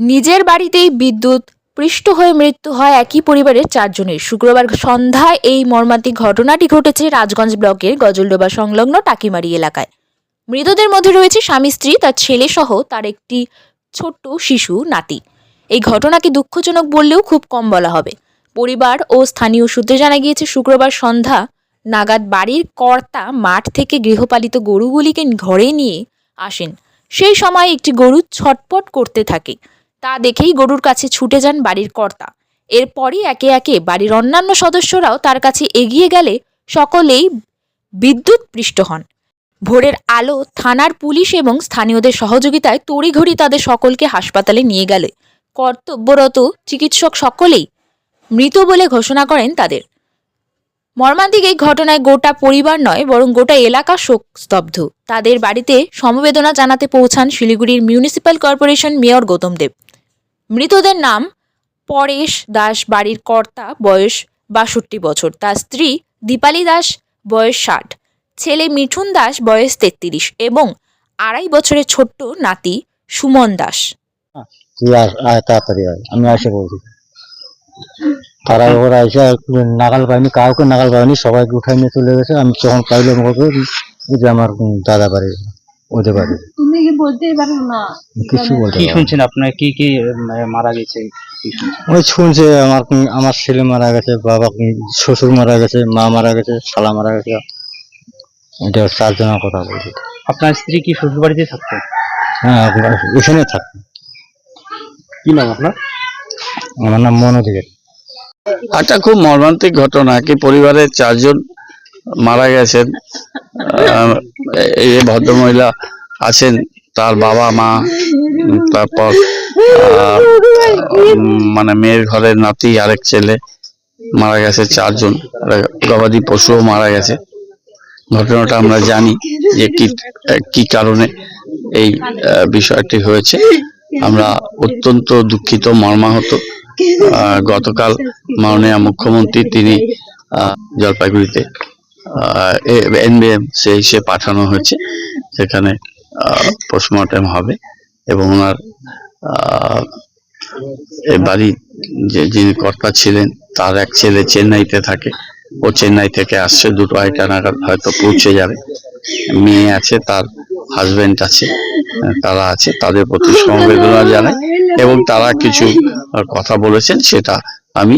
নিজের বাড়িতেই বিদ্যুৎ পৃষ্ঠ হয়ে মৃত্যু হয় একই পরিবারের চারজনের। শুক্রবার সন্ধ্যায় এই মর্মান্তিক ঘটনাটি ঘটেছে রাজগঞ্জ ব্লকের গজলডোবা সংলগ্ন টাকিমারি এলাকায়। মৃতদের মধ্যে রয়েছে স্বামী স্ত্রী, তার ছেলে সহ তার একটি ছোট্ট শিশু, নাতি। এই ঘটনাকে দুঃখজনক বললেও খুব কম বলা হবে। পরিবার ও স্থানীয় সূত্রে জানা গিয়েছে, শুক্রবার সন্ধ্যা নাগাদ বাড়ির কর্তা মাঠ থেকে গৃহপালিত গরুগুলিকে ঘরে নিয়ে আসেন। সেই সময় একটি গরু ছটপট করতে থাকে। তা দেখেই গরুর কাছে ছুটে যান বাড়ির কর্তা। এরপরই একে একে বাড়ির অন্যান্য সদস্যরাও তার কাছে এগিয়ে গেলে সকলেই বিদ্যুৎ পৃষ্ঠ হন। ভোরের আলো থানার পুলিশ এবং স্থানীয়দের সহযোগিতায় তড়িঘড়ি তাদের সকলকে হাসপাতালে নিয়ে গেলে। কর্তব্যরত চিকিৎসক সকলেই মৃত বলে ঘোষণা করেন তাদের। মর্মান্তিক এই ঘটনায় গোটা পরিবার নয়, বরং গোটা এলাকা শোক স্তব্ধ। তাদের বাড়িতে সমবেদনা জানাতে পৌঁছান শিলিগুড়ির municipal corporation mayor Gautam Deb. মৃতদের নাম পরেশ দাস, বাড়ির কর্তা, বয়স বাষট্টি বছর। তার স্ত্রী দীপালি দাস, বয়স ষাট। ছেলে মিঠুন দাস, বয়স তেত্রিশ এবং আড়াই বছরের ছোট্ট নাতি সুমন দাস। তাড়াতাড়ি আয়, আমি এসে বলছি। তারা ওরা এসে নাগাল পাইনি কাউকে নাগাল পাইনি সবাইকে উঠাই নিয়ে চলে গেছে। আমি যখন পাইলাম ওকে, যে আমার দাদা বাড়ি ওদের বাড়ি। তুমি কি বলতেই পারো না? কিছু বলতে কি শুনছেন আপনার কি কি মারা গেছে? ওই শুনছে আমার আমার ছেলে মারা গেছে বাবা শ্বশুর মারা গেছে মা মারা গেছে শালা মারা গেছে। এটা চারজনের কথা বলছি। আপনার স্ত্রী কি শ্বশুর বাড়িতে থাকতেন হ্যাঁ আপনার এখানে থাকে কি নাম আপনার? আমার নাম মনোদিকে একটা খুব মর্মান্তিক ঘটনা। কি পরিবারের চারজন মারা গেছেন। এই ভদ্রমহিলা আছেন, তার বাবা, মা, তারপর মানে মেয়ের ঘরের নাতি, আরেক ছেলে মারা গেছে, চারজন। গবাদি পশুও মারা গেছে। ঘটনাটা আমরা জানি যে কি কি কারণে এই বিষয়টি হয়েছে। আমরা অত্যন্ত দুঃখিত, মর্মাহত। গতকাল মাননীয় মুখ্যমন্ত্রী, তিনি জলপাইগুড়িতে এনবিএম সে হিসেবে পাঠানো হয়েছে। সেখানে পোস্টমর্টম হবে এবং ওনার বাড়ি যে, যিনি কর্তা ছিলেন, তার এক ছেলে চেন্নাইতে থাকে। ও চেন্নাই থেকে আসছে, দুটো আড়াইটা নাগাদ হয়তো পৌঁছে যাবে। মেয়ে আছে, তার হাজবেন্ড আছে, তারা আছে, তাদের প্রতি সমবেদনা জানাই এবং তারা কিছু কথা বলেছেন, সেটা আমি